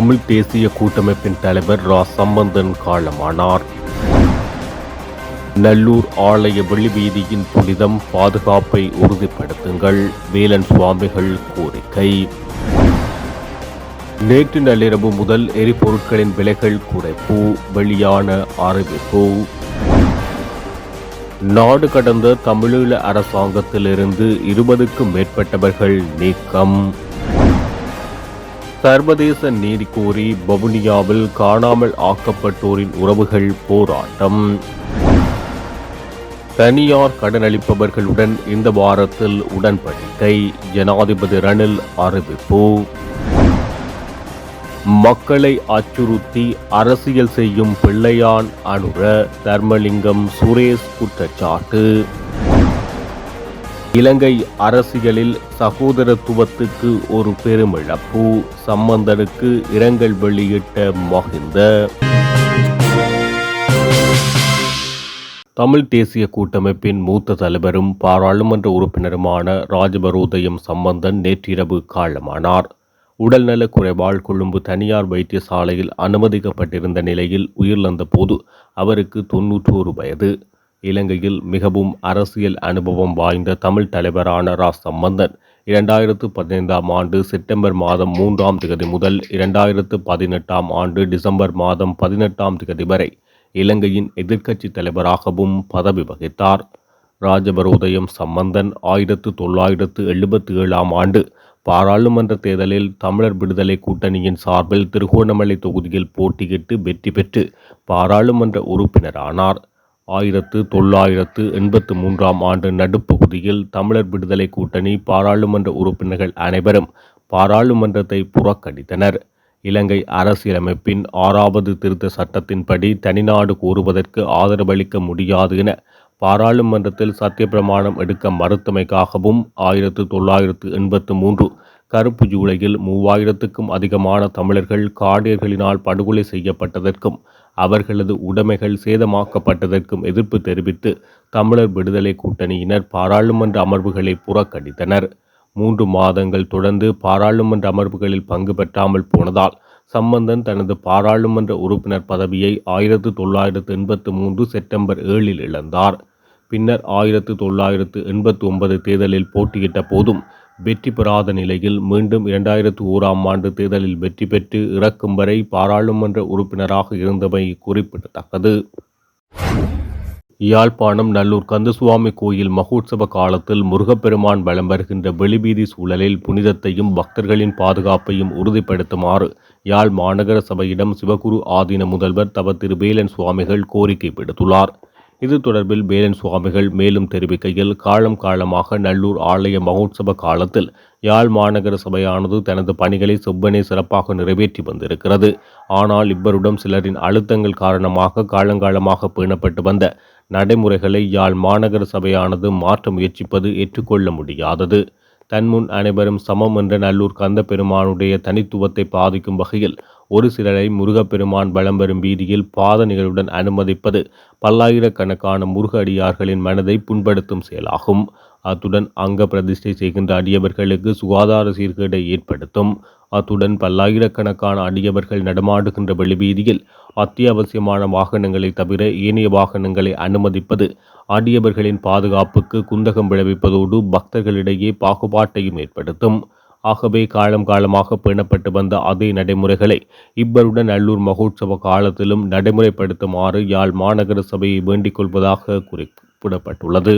தமிழ் தேசிய கூட்டமைப்பின் தலைவர் ரா. சம்பந்தன் காலமானார். நல்லூர் ஆலய வெளிவீதியின் புனிதம் பாதுகாப்பை உறுதிப்படுத்துங்கள் வேலன் சுவாமிகள் கோரிக்கை. நேற்று நள்ளிரவு முதல் எரிபொருட்களின் விலைகள் குறைப்பு வெளியான அறிவிப்பு. நாடு கடந்த தமிழீழ அரசாங்கத்திலிருந்து இருபதுக்கும் மேற்பட்டவர்கள் நீக்கம். சர்வதேச நீதி கோரி வவுனியாவில் காணாமல் ஆக்கப்பட்டோரின் உறவுகள் போராட்டம். தனியார் கடனளிப்பவர்களுடன் இந்த வாரத்தில் உடன்படிக்கை. ஜனாதிபதி ரணில் அறிவிப்பு. மக்களை அச்சுறுத்தி அரசியல் செய்யும் பிள்ளையான் அனுர தர்மலிங்கம் சுரேஷ் குற்றச்சாட்டு. இலங்கை அரசியலில் சகோதரத்துவத்துக்கு ஒரு பெருமிழப்பு. சம்பந்தனுக்கு இரங்கல் வெளியிட்ட மகிந்த தமிழ் தேசிய கூட்டமைப்பின் மூத்த தலைவரும் பாராளுமன்ற உறுப்பினருமான ராஜபரோதயம் சம்பந்தன் நேற்றிரவு காலமானார். உடல்நலக் குறைவால் கொழும்பு தனியார் வைத்தியசாலையில் அனுமதிக்கப்பட்டிருந்த நிலையில் உயிரிழந்த போது அவருக்கு தொன்னூற்றோரு வயது. இலங்கையில் மிகவும் அரசியல் அனுபவம் வாய்ந்த தமிழ் தலைவரான ரா. சம்பந்தன் இரண்டாயிரத்து பதினைந்தாம் ஆண்டு செப்டம்பர் மாதம் மூன்றாம் திகதி முதல் இரண்டாயிரத்து பதினெட்டாம் ஆண்டு டிசம்பர் மாதம் பதினெட்டாம் திகதி வரை இலங்கையின் எதிர்க்கட்சி தலைவராகவும் பதவி வகித்தார். ராஜபரோதயம் சம்பந்தன் ஆயிரத்து தொள்ளாயிரத்து எழுபத்தி ஏழாம் ஆண்டு பாராளுமன்ற தேர்தலில் தமிழர் விடுதலை கூட்டணியின் சார்பில் திருகோணமலை தொகுதியில் போட்டியிட்டு வெற்றி பெற்று பாராளுமன்ற உறுப்பினரானார். ஆயிரத்து தொள்ளாயிரத்து எண்பத்து மூன்றாம் ஆண்டு நடுப்பகுதியில் தமிழர் விடுதலை கூட்டணி பாராளுமன்ற உறுப்பினர்கள் அனைவரும் பாராளுமன்றத்தை புறக்கணித்தனர். இலங்கை அரசியலமைப்பின் ஆறாவது திருத்த சட்டத்தின்படி தனிநாடு கூறுவதற்கு ஆதரவளிக்க முடியாது என பாராளுமன்றத்தில் சத்தியப்பிரமாணம் எடுக்க மறுத்தமைக்காகவும் ஆயிரத்து தொள்ளாயிரத்து எண்பத்து மூன்று கருப்பு ஜூலையில் மூவாயிரத்துக்கும் அதிகமான தமிழர்கள் காடியர்களினால் படுகொலை செய்யப்பட்டதற்கும் அவர்களது உடைமைகள் சேதமாக்கப்பட்டதற்கும் எதிர்ப்பு தெரிவித்து தமிழர் விடுதலை கூட்டணியினர் பாராளுமன்ற அமர்வுகளை புறக்கணித்தனர். மூன்று மாதங்கள் தொடர்ந்து பாராளுமன்ற அமர்வுகளில் பங்கு பெற்றாமல் போனதால் சம்பந்தன் தனது பாராளுமன்ற உறுப்பினர் பதவியை ஆயிரத்து தொள்ளாயிரத்து எண்பத்து மூன்று செப்டம்பர் ஏழில் இழந்தார். பின்னர் ஆயிரத்து தொள்ளாயிரத்து எண்பத்தி ஒன்பது தேர்தலில் போட்டியிட்ட போதும் வெற்றி பெறாத நிலையில் மீண்டும் இரண்டாயிரத்து ஓராம் ஆண்டு தேர்தலில் வெற்றி பெற்று இறக்கும் வரை பாராளுமன்ற உறுப்பினராக இருந்தமை குறிப்பிடத்தக்கது. யாழ்ப்பாணம் நல்லூர் கந்தசுவாமி கோயில் மகோத்சவ காலத்தில் முருகப்பெருமான் வலம் வருகின்ற வெளிவீதி சூழலில் புனிதத்தையும் பக்தர்களின் பாதுகாப்பையும் உறுதிப்படுத்துமாறு யாழ் மாநகர சபையிடம் சிவகுரு ஆதீன முதல்வர் தவ திரு வேலன் சுவாமிகள் கோரிக்கை விடுத்துள்ளார். இது தொடர்பில் பேலன் சுவாமிகள் மேலும் தெரிவிக்கையில் காலம் காலமாக நல்லூர் ஆலய மகோத்சவ காலத்தில் யாழ் மாநகர சபையானது தனது பணிகளை செவ்வனே சிறப்பாக நிறைவேற்றி வந்திருக்கிறது. ஆனால் இவ்வருடம் சிலரின் அழுத்தங்கள் காரணமாக காலங்காலமாக பேணப்பட்டு வந்த நடைமுறைகளை யாழ் மாநகர சபையானது மாற்ற முயற்சிப்பது ஏற்றுக்கொள்ள முடியாதது. தன்முன் அனைவரும் சமம் என்ற நல்லூர் கந்த பெருமானுடைய தனித்துவத்தை பாதிக்கும் வகையில் ஒரு சிலரை முருகப்பெருமான் பலம் வரும் வீதியில் பாதணிகளுடன் அனுமதிப்பது பல்லாயிரக்கணக்கான முருக அடியார்களின் மனதை புண்படுத்தும் செயலாகும். அத்துடன் அங்க பிரதிஷ்டை செய்கின்ற அடியவர்களுக்கு சுகாதார சீர்கேடை ஏற்படுத்தும். அத்துடன் பல்லாயிரக்கணக்கான அடியவர்கள் நடமாடுகின்ற வெளிவீதியில் அத்தியாவசியமான வாகனங்களை தவிர ஏனைய வாகனங்களை அனுமதிப்பது அடியவர்களின் பாதுகாப்புக்கு குந்தகம் விளைவிப்பதோடு பக்தர்களிடையே பாகுபாட்டையும் ஏற்படுத்தும். ஆகவே காலம் காலமாக பேணப்பட்டு வந்த அதே நடைமுறைகளை இவ்வருடன் நல்லூர் மகோற்சவ காலத்திலும் நடைமுறைப்படுத்துமாறு யாழ் மாநகர சபையை வேண்டிக் கொள்வதாக குறிப்பிடப்பட்டுள்ளது.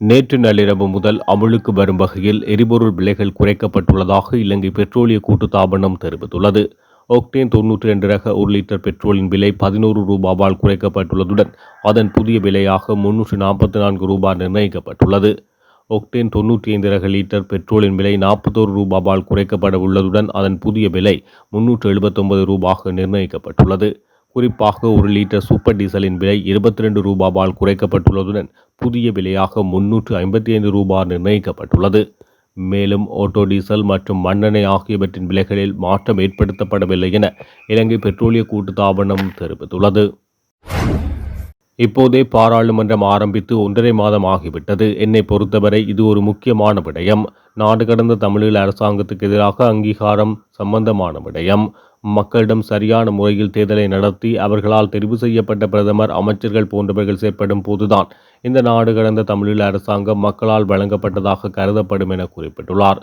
நேற்று நள்ளிரவு முதல் அமுலுக்கு வரும் வகையில் எரிபொருள் விலைகள் குறைக்கப்பட்டுள்ளதாக இலங்கை பெட்ரோலிய கூட்டுத்தாபனம் தெரிவித்துள்ளது. ஒக்டேன் தொன்னூற்றி ரெண்டு ரக ஒரு லிட்டர் பெட்ரோலின் விலை பதினோரு ரூபாவால் குறைக்கப்பட்டுள்ளதுடன் அதன் புதிய விலையாக முன்னூற்று நாற்பத்தி நான்கு ரூபாய் நிர்ணயிக்கப்பட்டுள்ளது. ஒக்டேன் தொன்னூற்றி ஐந்து ரக லிட்டர் பெட்ரோலின் விலை நாற்பத்தோரு ரூபாவால் குறைக்கப்பட உள்ளதுடன் அதன் புதிய விலை முன்னூற்று எழுபத்தொன்பது ரூபாக நிர்ணயிக்கப்பட்டுள்ளது. குறிப்பாக ஒரு லிட்டர் சூப்பர் டீசலின் விலை இருபத்தி ரெண்டு ரூபாவால் குறைக்கப்பட்டுள்ளதுடன் புதிய விலையாக முன்னூற்று ஐம்பத்தி ஐந்து ரூபாய் நிர்ணயிக்கப்பட்டுள்ளது. மேலும் ஓட்டோ டீசல் மற்றும் மண்ணெண்ணெய் ஆகியவற்றின் விலைகளில் மாற்றம் ஏற்படுத்தப்படவில்லை என இலங்கை பெட்ரோலிய கூட்டுத்தாபனம் தெரிவித்துள்ளது. இப்போதே பாராளுமன்றம் ஆரம்பித்து ஒன்றரை மாதம் ஆகிவிட்டது. என்னை பொறுத்தவரை இது ஒரு முக்கியமான விடயம். நாடு கடந்த தமிழீழ அரசாங்கத்துக்கு எதிராக அங்கீகாரம் சம்பந்தமான விடயம். மக்களிடம் சரியான முறையில் தேர்தலை நடத்தி அவர்களால் தெரிவு செய்யப்பட்ட பிரதமர் அமைச்சர்கள் போன்றவர்கள் செயற்படும் போதுதான் இந்த நாடு கடந்த தமிழீழ அரசாங்கம் மக்களால் வழங்கப்பட்டதாக கருதப்படும் என குறிப்பிட்டுள்ளார்.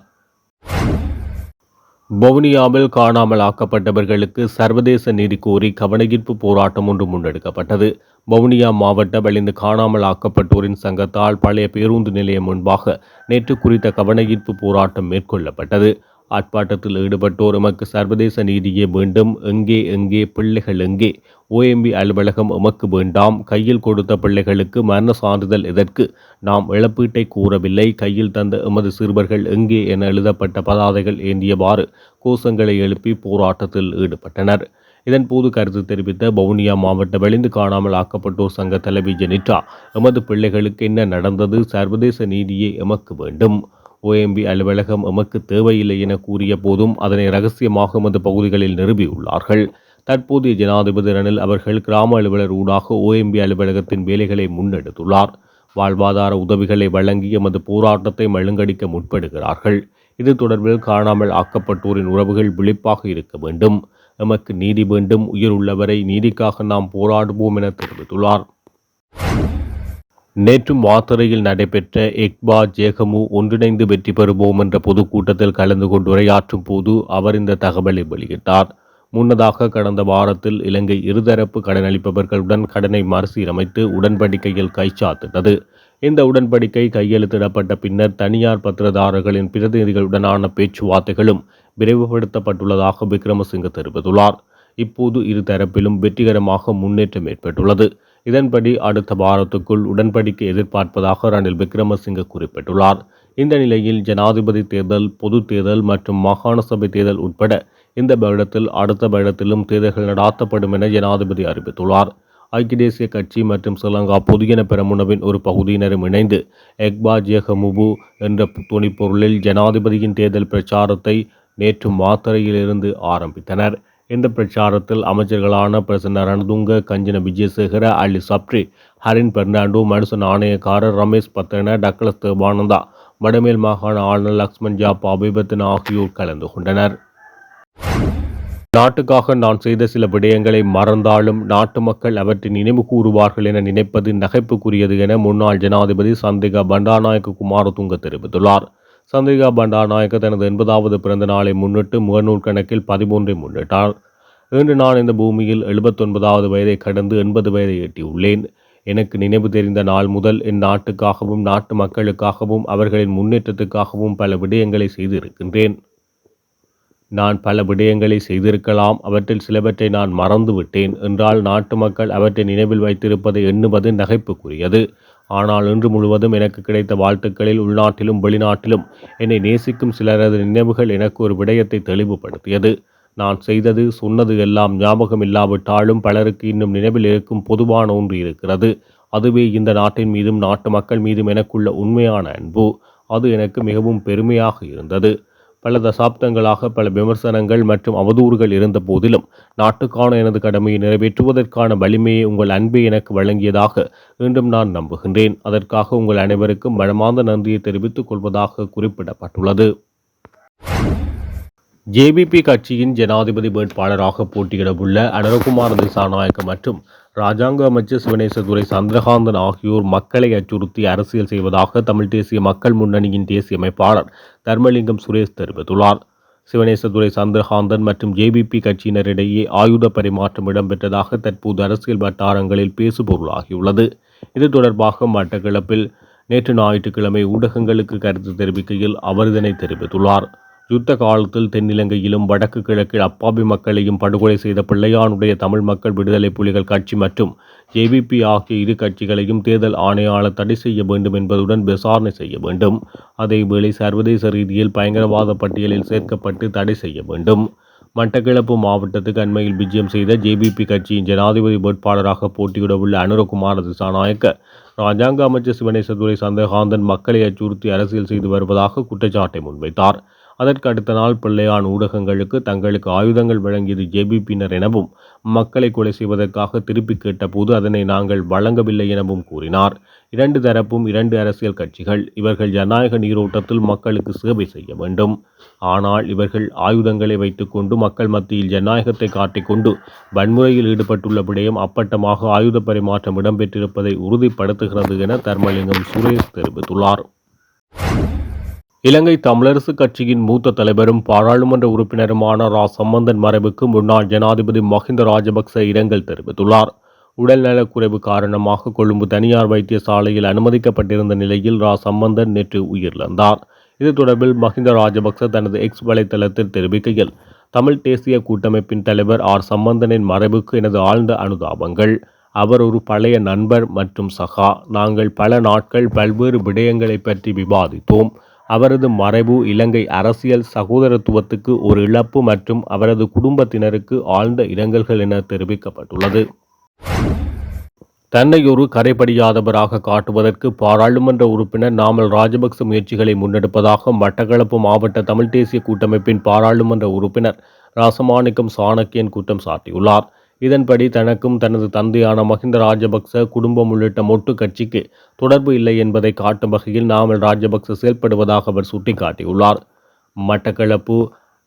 வவுனியாவில் காணாமல் ஆக்கப்பட்டவர்களுக்கு சர்வதேச நீதி கோரி கவனஈர்ப்பு போராட்டம் ஒன்று முன்னெடுக்கப்பட்டது. வவுனியா மாவட்ட வலிந்து காணாமல் ஆக்கப்பட்டோரின் சங்கத்தால் பழைய பேருந்து நிலையம் முன்பாக நேற்று குறித்த கவனஈர்ப்பு போராட்டம் மேற்கொள்ளப்பட்டது. ஆர்ப்பாட்டத்தில் ஈடுபட்டோர் எமக்கு சர்வதேச நீதியே வேண்டும். எங்கே எங்கே பிள்ளைகள் எங்கே? ஓஎம்பி அலுவலகம் எமக்கு வேண்டாம். கையில் கொடுத்த பிள்ளைகளுக்கு மரண சான்றிதழ் எதற்கு? நாம் இழப்பீட்டை கூறவில்லை. கையில் தந்த எமது சிறுவர்கள் எங்கே என எழுதப்பட்ட பதாதைகள் ஏந்தியவாறு கோஷங்களை எழுப்பி போராட்டத்தில் ஈடுபட்டனர். இதன்போது கருத்து தெரிவித்த வவுனியா மாவட்ட வெளிந்து காணாமல் ஆக்கப்பட்டோர் சங்க தலைவி ஜெனிட்டா எமது பிள்ளைகளுக்கு என்ன நடந்தது? சர்வதேச நீதியை எமக்கு வேண்டும். ஓஎம்பி அலுவலகம் எமக்கு தேவையில்லை என கூறிய போதும் அதனை ரகசியமாக எமது பகுதிகளில் நிறுவியுள்ளார்கள். தற்போதைய ஜனாதிபதி ரணில் அவர்கள் கிராம அலுவலர் ஊடாக ஓஎம்பி அலுவலகத்தின் வேலைகளை முன்னெடுத்துள்ளார். வாழ்வாதார உதவிகளை வழங்கி எமது போராட்டத்தை மழுங்கடிக்க முற்படுகிறார்கள். இது தொடர்பில் காணாமல் ஆக்கப்பட்டோரின் உறவுகள் விழிப்பாக இருக்க வேண்டும். எமக்கு நீதி வேண்டும். உயிர் உள்ளவரை நீதிக்காக நாம் போராடுவோம் என தெரிவித்துள்ளார். நேற்று வாத்தறையில் நடைபெற்ற எக்பா ஜேகமு ஒன்றிணைந்து வெற்றி பெறுவோம் என்ற பொதுக்கூட்டத்தில் கலந்து கொண்டு உரையாற்றும் போது அவர் இந்த தகவலை வெளியிட்டார். முன்னதாக கடந்த வாரத்தில் இலங்கை இருதரப்பு கடனளிப்பவர்களுடன் கடனை மறுசீரமைத்து உடன்படிக்கையில் கைச்சாத்திட்டது இந்த உடன்படிக்கை கையெழுத்திடப்பட்ட பின்னர் தனியார் பத்திரதாரர்களின் பிரதிநிதிகளுடனான பேச்சுவார்த்தைகளும் விரைவுபடுத்தப்பட்டுள்ளதாக விக்ரமசிங்க தெரிவித்துள்ளார். இப்போது இரு தரப்பிலும் வெற்றிகரமாக முன்னேற்றம் ஏற்பட்டுள்ளது. இதன்படி அடுத்த வாரத்துக்குள் உடன்படிக்கை எதிர்பார்ப்பதாக ரணில் விக்ரமசிங்க குறிப்பிட்டுள்ளார். இந்த நிலையில் ஜனாதிபதி தேர்தல் பொது தேர்தல் மற்றும் மாகாண சபை தேர்தல் உட்பட இந்த வருடத்தில் அடுத்த வருடத்திலும் தேர்தல்கள் நடாத்தப்படும் என ஜனாதிபதி அறிவித்துள்ளார். ஐக்கிய தேசிய கட்சி மற்றும் ஸ்ரீலங்கா பொதுஜன பெரமுனவின் ஒரு பகுதியினரும் இணைந்து எக்பா ஜேகமுபு என்ற துணிப்பொருளில் ஜனாதிபதியின் தேர்தல் பிரச்சாரத்தை நேற்று மாத்தறையிலிருந்து ஆரம்பித்தனர். இந்த பிரச்சாரத்தில் அமைச்சர்களான பிரசன்ன ரணதுங்க கஞ்சன விஜயசேகர அலி சப்ரி ஹரின் பெர்னாண்டோ மனுசன் ஆணையக்காரர் ரமேஷ் பத்தன டக்ளஸ் தேவானந்தா வடமேல் மாகாண ஆளுநர் லக்ஷ்மண் ஜாப் அபிபத்தன் ஆகியோர் கலந்து கொண்டனர். நாட்டுக்காக நான் செய்த சில விடயங்களை மறந்தாலும் நாட்டு மக்கள் அவற்றை நினைவு கூறுவார்கள் என நினைப்பது நகைப்புக்குரியது என முன்னாள் ஜனாதிபதி சந்திகா பண்டாநாயக்க குமாரதுங்க தெரிவித்துள்ளார். சந்திரிகா பண்டாநாயக்க தனது எண்பதாவது பிறந்த நாளை முன்னிட்டு முகநூல் கணக்கில் பதிமூன்றை முன்னிட்டார். இன்று நான் இந்த பூமியில் எழுபத்தொன்பதாவது வயதை கடந்து எண்பது வயதை எட்டியுள்ளேன். எனக்கு நினைவு தெரிந்த நாள் முதல் என் நாட்டுக்காகவும் நாட்டு மக்களுக்காகவும் அவர்களின் முன்னேற்றத்துக்காகவும் பல விடயங்களை செய்திருக்கின்றேன். நான் பல விடயங்களை செய்திருக்கலாம் அவற்றில் சிலவற்றை நான் மறந்துவிட்டேன் என்றால் நாட்டு மக்கள் அவற்றை நினைவில் வைத்திருப்பதை எண்ணுவது நகைப்புக்குரியது. ஆனால் இன்று முழுவதும் எனக்கு கிடைத்த வாழ்த்துக்களில் உள்நாட்டிலும் வெளிநாட்டிலும் என்னை நேசிக்கும் சிலரது நினைவுகள் எனக்கு ஒரு விடயத்தை தெளிவுபடுத்தியது. நான் செய்தது சொன்னது எல்லாம் ஞாபகம் இல்லாவிட்டாலும் பலருக்கு இன்னும் நினைவில் இருக்கும் பொதுவான ஒன்று இருக்கிறது. அதுவே இந்த நாட்டின் மீதும் நாட்டு மக்கள் மீதும் எனக்குள்ள உண்மையான அன்பு. அது எனக்கு மிகவும் பெருமையாக இருந்தது. பல தசாப்தங்களாக பல விமர்சனங்கள் மற்றும் அவதூறுகள் இருந்த போதிலும் நாட்டுக்கான எனது கடமையை நிறைவேற்றுவதற்கான வலிமையை உங்கள் அன்பை எனக்கு வழங்கியதாக மீண்டும் நான் நம்புகின்றேன். அதற்காக உங்கள் அனைவருக்கும் மனமார்ந்த நன்றியை தெரிவித்துக் கொள்வதாக குறிப்பிடப்பட்டுள்ளது. ஜேபிபி கட்சியின் ஜனாதிபதி வேட்பாளராக போட்டியிடவுள்ள அனரகுமார் திசாநாயக்க மற்றும் ராஜாங்க அமைச்சர் சிவனேசதுரை சந்திரகாந்தன் ஆகியோர் மக்களை அச்சுறுத்தி அரசியல் செய்வதாக தமிழ் தேசிய மக்கள் முன்னணியின் தேசிய அமைப்பாளர் தர்மலிங்கம் சுரேஷ் தெரிவித்துள்ளார். சிவனேசதுரை சந்திரகாந்தன் மற்றும் ஜேபிபி கட்சியினரிடையே ஆயுத பரிமாற்றம் இடம்பெற்றதாக தற்போது அரசியல் வட்டாரங்களில் பேசுபொருளாகியுள்ளது. இது தொடர்பாக மட்டக்களப்பில் நேற்று ஞாயிற்றுக்கிழமை ஊடகங்களுக்கு கருத்து தெரிவிக்கையில் அவர் இதனை தெரிவித்துள்ளார். யுத்த காலத்தில் தென்னிலங்கையிலும் வடக்கு கிழக்கில் அப்பாவி மக்களையும் படுகொலை செய்த பிள்ளையானுடைய தமிழ் மக்கள் விடுதலை புலிகள் கட்சி மற்றும் ஜேவிபி ஆகிய இரு கட்சிகளையும் தேர்தல் ஆணையாளர் தடை செய்ய வேண்டும் என்பதுடன் விசாரணை செய்ய வேண்டும். அதேவேளை சர்வதேச ரீதியில் பயங்கரவாத பட்டியலில் சேர்க்கப்பட்டு தடை செய்ய வேண்டும். மட்டக்கிழப்பு மாவட்டத்துக்கு அண்மையில் விஜயம் செய்த ஜேபிபி கட்சியின் ஜனாதிபதி வேட்பாளராக போட்டியிடவுள்ள அனுரகுமார திசாநாயக்க ராஜாங்க அமைச்சர் சிவனேசதுரை சந்தகாந்தன் மக்களை அச்சுறுத்தி அரசியல் செய்து வருவதாக குற்றச்சாட்டை முன்வைத்தார். அதற்கு அடுத்த நாள் பிள்ளையான் ஊடகங்களுக்கு தங்களுக்கு ஆயுதங்கள் வழங்கியது ஜேபிபியினர் எனவும் மக்களை கொலை செய்வதற்காக திருப்பி கேட்டபோது அதனை நாங்கள் வழங்கவில்லை எனவும் கூறினார். இரண்டு தரப்பும் இரண்டு அரசியல் கட்சிகள் இவர்கள் ஜனநாயக நீரோட்டத்தில் மக்களுக்கு சேவை செய்ய வேண்டும். ஆனால் இவர்கள் ஆயுதங்களை வைத்துக்கொண்டு மக்கள் மத்தியில் ஜனநாயகத்தை காட்டிக்கொண்டு வன்முறையில் ஈடுபட்டுள்ள விடயம் அப்பட்டமாக ஆயுத பரிமாற்றம் இடம்பெற்றிருப்பதை உறுதிப்படுத்துகிறது என தர்மலிங்கம் சுரேஷ் தெரிவித்துள்ளார். இலங்கை தமிழரசு கட்சியின் மூத்த தலைவரும் பாராளுமன்ற உறுப்பினருமான ரா. சம்பந்தன் மறைவுக்கு முன்னாள் ஜனாதிபதி மஹிந்த ராஜபக்ச இரங்கல் தெரிவித்துள்ளார். உடல்நலக்குறைவு காரணமாக கொழும்பு தனியார் வைத்தியசாலையில் அனுமதிக்கப்பட்டிருந்த நிலையில் ரா. சம்பந்தன் நேற்று உயிரிழந்தார். இது தொடர்பில் மஹிந்த ராஜபக்ச தனது எக்ஸ் வலைத்தளத்தில் தெரிவிக்கையில் தமிழ் தேசிய கூட்டமைப்பின் தலைவர் ஆர். சம்பந்தனின் மறைவுக்கு எனது ஆழ்ந்த அனுதாபங்கள். அவர் ஒரு பழைய நண்பர் மற்றும் சகா. நாங்கள் பல நாட்கள் பல்வேறு விடயங்களை பற்றி விவாதித்தோம். அவரது மறைவு இலங்கை அரசியல் சகோதரத்துவத்துக்கு ஒரு இழப்பு மற்றும் அவரது குடும்பத்தினருக்கு ஆழ்ந்த இரங்கல்கள் என தெரிவிக்கப்பட்டுள்ளது. தன்னை ஒரு கரைபடியாதவராக காட்டுவதற்கு பாராளுமன்ற உறுப்பினர் நாமல் ராஜபக்ச முயற்சிகளை முன்னெடுப்பதாக மட்டக்களப்பு மாவட்ட தமிழ் தேசிய கூட்டமைப்பின் பாராளுமன்ற உறுப்பினர் ராசமாணிக்கம் சாணக்கியன் குற்றம் சாட்டியுள்ளார். இதன்படி தனக்கும் தனது தந்தையான மஹிந்த ராஜபக்ச குடும்பம் உள்ளிட்ட மொட்டு கட்சிக்கு தொடர்பு இல்லை என்பதை காட்டும் வகையில் நாமல் ராஜபக்ச செயல்படுவதாக அவர் சுட்டிக்காட்டியுள்ளார். மட்டக்களப்பு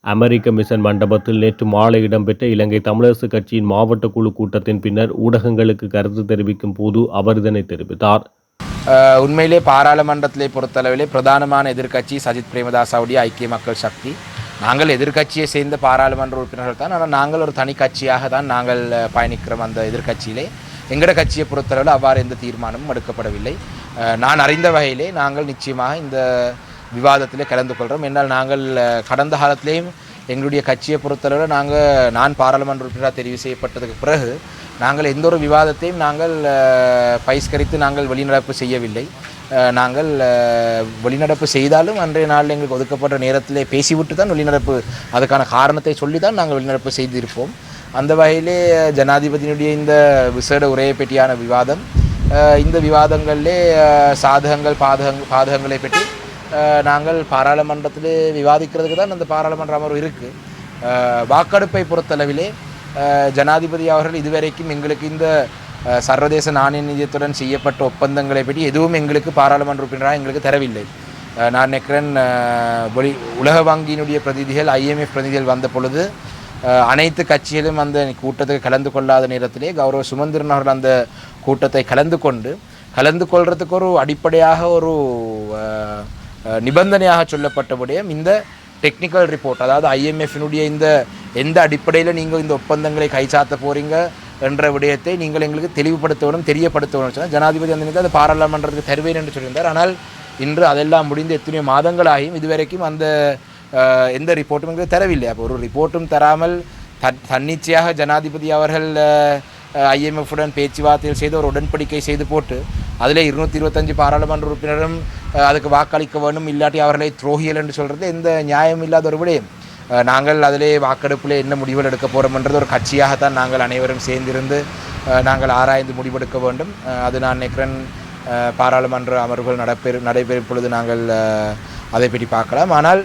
அமெரிக்க மிஷன் மண்டபத்தில் நேற்று மாலை இடம்பெற்ற இலங்கை தமிழரசு கட்சியின் மாவட்ட குழு கூட்டத்தின் பின்னர் ஊடகங்களுக்கு கருத்து தெரிவிக்கும் போது அவர் இதனை தெரிவித்தார். உண்மையிலே பாராளுமன்றத்திலே பொறுத்தளவிலே பிரதானமான எதிர்க்கட்சி சஜித் பிரேமதாசாவுடைய ஐக்கிய மக்கள் சக்தி. நாங்கள் எதிர்க்கட்சியை சேர்ந்த பாராளுமன்ற உறுப்பினர்கள் தான் ஆனால் நாங்கள் ஒரு தனி கட்சியாக தான் நாங்கள் பயணிக்கிறோம் அந்த எதிர்க்கட்சியிலே. எங்களோட கட்சியை பொறுத்தளவில் அவ்வாறு எந்த தீர்மானமும் எடுக்கப்படவில்லை. நான் அறிந்த வகையிலே நாங்கள் நிச்சயமாக இந்த விவாதத்திலே கலந்து கொள்கிறோம். என்னால் நாங்கள் கடந்த காலத்திலேயும் எங்களுடைய கட்சியை பொறுத்தளவில் நாங்கள் நான் பாராளுமன்ற உறுப்பினராக தெரிவு செய்யப்பட்டதுக்கு பிறகு நாங்கள் எந்த ஒரு விவாதத்தையும் நாங்கள் அஹ், பகிஷ்கரித்து நாங்கள் வெளிநடப்பு செய்யவில்லை. நாங்கள் வெளிநடப்பு செய்தாலும் அன்றைய நாளில் எங்களுக்கு ஒதுக்கப்பட்ட நேரத்திலே பேசிவிட்டு தான் வெளிநடப்பு அதுக்கான காரணத்தை சொல்லி தான் நாங்கள் வெளிநடப்பு செய்திருப்போம். அந்த வகையிலே ஜனாதிபதியினுடைய இந்த விசேட உரையை பற்றியான விவாதம் இந்த விவாதங்களிலே சாதகங்கள் பாதகங்கள் பாதகங்களை பற்றி நாங்கள் பாராளுமன்றத்தில் விவாதிக்கிறதுக்கு தான் அந்த பாராளுமன்ற அமர்வு இருக்குது வாக்கெடுப்பை பொறுத்தளவிலே ஜனாதிபதி அவர்கள் இதுவரைக்கும் எங்களுக்கு இந்த சர்வதேச நாணய நிதியத்துடன் செய்யப்பட்ட ஒப்பந்தங்களை பற்றி எதுவும் எங்களுக்கு பாராளுமன்ற உறுப்பினராக எங்களுக்கு தரவில்லை. நான் நினைக்கிறேன் வெளி உலக வங்கியினுடைய பிரதிநிதிகள் ஐஎம்எஃப் பிரதிநிதிகள் வந்த பொழுது அனைத்து கட்சிகளும் அந்த கூட்டத்துக்கு கலந்து கொள்ளாத நேரத்திலே கௌரவ சுமந்திரன் அவர்கள் அந்த கூட்டத்தை கலந்து கொண்டு கலந்து கொள்றதுக்கு ஒரு அடிப்படையாக ஒரு நிபந்தனையாக சொல்லப்பட்ட விடயம் இந்த டெக்னிக்கல் ரிப்போர்ட். அதாவது ஐஎம்எஃபினுடைய இந்த எந்த அடிப்படையில் நீங்கள் இந்த ஒப்பந்தங்களை கைச்சாத்த போகிறீங்க என்ற விடயத்தை நீங்கள் எங்களுக்கு தெளிவுபடுத்தணும் தெரியப்படுத்தணும் சொன்னால் ஜனாதிபதி அந்த நேரத்தில் அது பாராளுமன்றத்துக்கு தருவேன் என்று சொல்லியிருந்தார். ஆனால் இன்று அதெல்லாம் முடிந்து எத்தனையோ மாதங்களாகியும் இதுவரைக்கும் அந்த எந்த ரிப்போர்ட்டும் எங்களுக்கு தரவில்லை. அப்போ ஒரு ரிப்போர்ட்டும் தராமல் தன் தன்னிச்சையாக ஜனாதிபதி அவர்கள் ஐஎம்எஃப்புடன் பேச்சுவார்த்தைகள் செய்து ஒரு உடன்படிக்கை செய்து போட்டு அதில் இருநூற்றி இருபத்தஞ்சு பாராளுமன்ற உறுப்பினரும் அதுக்கு வாக்களிக்க வேண்டும் இல்லாட்டி அவர்களை துரோகிகள் என்று சொல்கிறது எந்த நியாயம் இல்லாத ஒரு விடயம். நாங்கள் அதிலே வாக்கெடுப்பில் என்ன முடிவுகள் எடுக்க போகிறோம்ன்றது ஒரு கட்சியாகத்தான் நாங்கள் அனைவரும் சேர்ந்திருந்து நாங்கள் ஆராய்ந்து முடிவெடுக்க வேண்டும். அது நான் நினைக்கிறேன் பாராளுமன்ற அமர்வுகள் நடைபெறு நடைபெறும் பொழுது நாங்கள் அதை பற்றி பார்க்கலாம். ஆனால்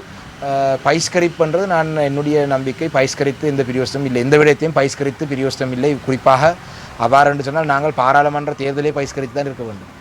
பைஸ்கரிப்புன்றது நான் என்னுடைய நம்பிக்கை. பைஸ்கரித்து எந்த பிரியோசனம் இல்லை. எந்த விடயத்தையும் பைஸ்கரித்து பிரியோசனம் இல்லை. குறிப்பாக அவ்வாறு என்று சொன்னால் நாங்கள் பாராளுமன்ற தேர்தலே பைஸ்கரித்து தான் இருக்க வேண்டும்.